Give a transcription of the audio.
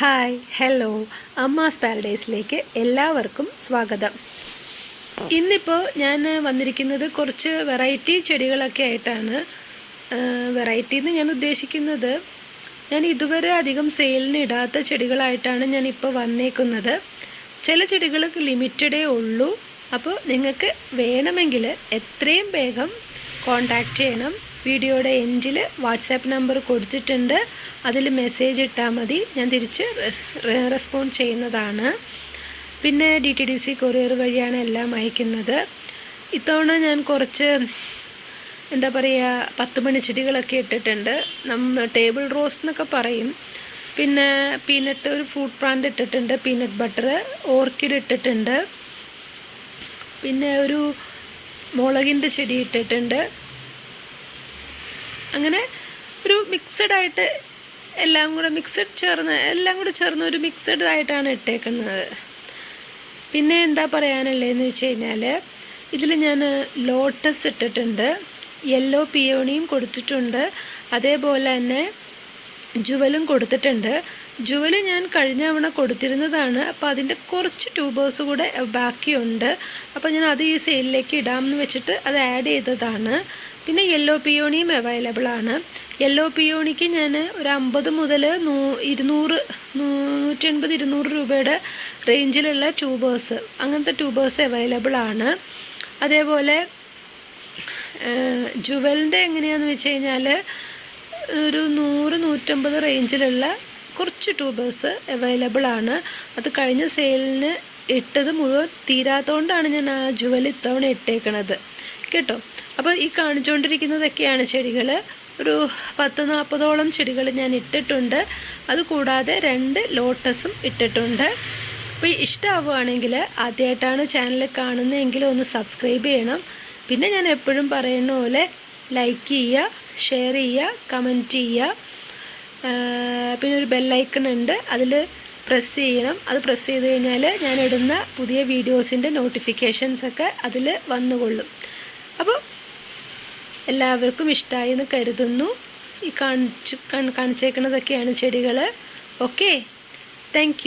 Hi hello. Amma's പാരഡൈസിലേക്ക് എല്ലാവർക്കും സ്വാഗതം. ഇന്നിപ്പോൾ ഞാൻ വന്നിരിക്കുന്നത് കുറച്ച് വെറൈറ്റി ചെടികളൊക്കെ ആയിട്ടാണ്. വെറൈറ്റി എന്ന് ഞാൻ ഉദ്ദേശിക്കുന്നത് ഞാൻ ഇതുവരെ അധികം സെയിലിന് ഇടാത്ത ചെടികളായിട്ടാണ് ഞാൻ വന്നേക്കുന്നത്. ചില ചെടികൾ ലിമിറ്റഡേ ഉള്ളൂ. അപ്പോൾ നിങ്ങൾക്ക് വേണമെങ്കിൽ എത്രയും വേഗം കോണ്ടാക്റ്റ് ചെയ്യണം. വീഡിയോയുടെ എൻഡിൽ വാട്സാപ്പ് നമ്പർ കൊടുത്തിട്ടുണ്ട്. അതിൽ മെസ്സേജ് ഇട്ടാൽ മതി. ഞാൻ തിരിച്ച് റെസ്പോണ്ട് ചെയ്യുന്നതാണ്. പിന്നെ D T D C courier വഴിയാണ് എല്ലാം അയക്കുന്നത്. ഇത്തവണ ഞാൻ കുറച്ച് എന്താ പറയുക പത്ത് മണി ചെടികളൊക്കെ ഇട്ടിട്ടുണ്ട്. നമ്മൾ ടേബിൾ റോസ് എന്നൊക്കെ പറയും. പിന്നെ പീനട്ട് ഒരു ഫ്രൂട്ട് പ്ലാന്റ് ഇട്ടിട്ടുണ്ട്. പീനട്ട് ബട്ടർ ഓർക്കിഡ് ഇട്ടിട്ടുണ്ട്. പിന്നെ ഒരു മുളകിന്റെ ചെടി ഇട്ടിട്ടുണ്ട്. അങ്ങനെ ഒരു മിക്സഡ് ആയിട്ട് എല്ലാം കൂടെ മിക്സഡ് ചേർന്ന് എല്ലാം കൂടെ ചേർന്ന് ഒരു മിക്സഡ് ആയിട്ടാണ് ഇട്ടേക്കുന്നത്. പിന്നെ എന്താ പറയാനുള്ളതെന്ന് വെച്ച് കഴിഞ്ഞാൽ ഇതിൽ ഞാൻ ലോട്ടസ് ഇട്ടിട്ടുണ്ട്. യെല്ലോ പിയോണിയും കൊടുത്തിട്ടുണ്ട്. അതേപോലെ തന്നെ ജുവലും കൊടുത്തിട്ടുണ്ട്. ജുവൽ ഞാൻ കഴിഞ്ഞ തവണ കൊടുത്തിരുന്നതാണ്. അപ്പോൾ അതിന്റെ കുറച്ച് ട്യൂബേഴ്സ് കൂടെ ബാക്കിയുണ്ട്. അപ്പോൾ ഞാൻ അത് ഈ സെയിലിലേക്ക് ഇടാമെന്ന് വെച്ചിട്ട് അത് ആഡ് ചെയ്തതാണ്. പിന്നെ യെല്ലോ പിയോണിയും അവൈലബിൾ ആണ്. യെല്ലോ പിയോണിക്ക് ഞാൻ ഒരു അമ്പത് മുതൽ നൂ ഇരുന്നൂറ് നൂറ്റി എൺപത് ഇരുന്നൂറ് രൂപയുടെ റേഞ്ചിലുള്ള ട്യൂബേഴ്സ് അങ്ങനത്തെ ട്യൂബേഴ്സ് അവൈലബിൾ ആണ്. അതേപോലെ ജുവലിന്റെ എങ്ങനെയാണെന്ന് വെച്ച് കഴിഞ്ഞാൽ ഒരു നൂറ് നൂറ്റമ്പത് റേഞ്ചിലുള്ള കുറച്ച് ട്യൂബേഴ്സ് അവൈലബിൾ ആണ്. അത് കഴിഞ്ഞ സെയിലിന് ഇട്ടത് മുഴുവൻ തീരാത്തതുകൊണ്ടാണ് ഞാൻ ആ ജുവൽ ഇത്തവണ ഇട്ടേക്കണത്. കേട്ടോ. അപ്പോൾ ഈ കാണിച്ചുകൊണ്ടിരിക്കുന്നതൊക്കെയാണ് ചെടികൾ ഒരു പത്ത് നാൽപ്പതോളം ചെടികൾ ഞാൻ ഇട്ടിട്ടുണ്ട്. അതുകൂടാതെ രണ്ട് ലോട്ടസും ഇട്ടിട്ടുണ്ട്. അപ്പോൾ ഇഷ്ടമാവുകയാണെങ്കിൽ ആദ്യമായിട്ടാണ് ചാനൽ കാണുന്നതെങ്കിൽ ഒന്ന് സബ്സ്ക്രൈബ് ചെയ്യണം. പിന്നെ ഞാൻ എപ്പോഴും പറയുന്ന പോലെ ലൈക്ക് ചെയ്യുക ഷെയർ ചെയ്യുക കമന്റ് ചെയ്യുക. പിന്നെ ഒരു ബെല്ലൈക്കൺ ഉണ്ട്. അതിൽ പ്രസ് ചെയ്യണം. അത് പ്രസ് ചെയ്ത് കഴിഞ്ഞാൽ ഞാൻ ഇടുന്ന പുതിയ വീഡിയോസിന്റെ നോട്ടിഫിക്കേഷൻസ് ഒക്കെ അതിൽ വന്നുകൊള്ളും. അപ്പോൾ എല്ലാവർക്കും ഇഷ്ടമായി എന്ന് കരുതുന്നു. ഈ കാണിച്ച് കാണിച്ചേക്കുന്നതൊക്കെയാണ് ചെടികൾ ഓക്കെ താങ്ക്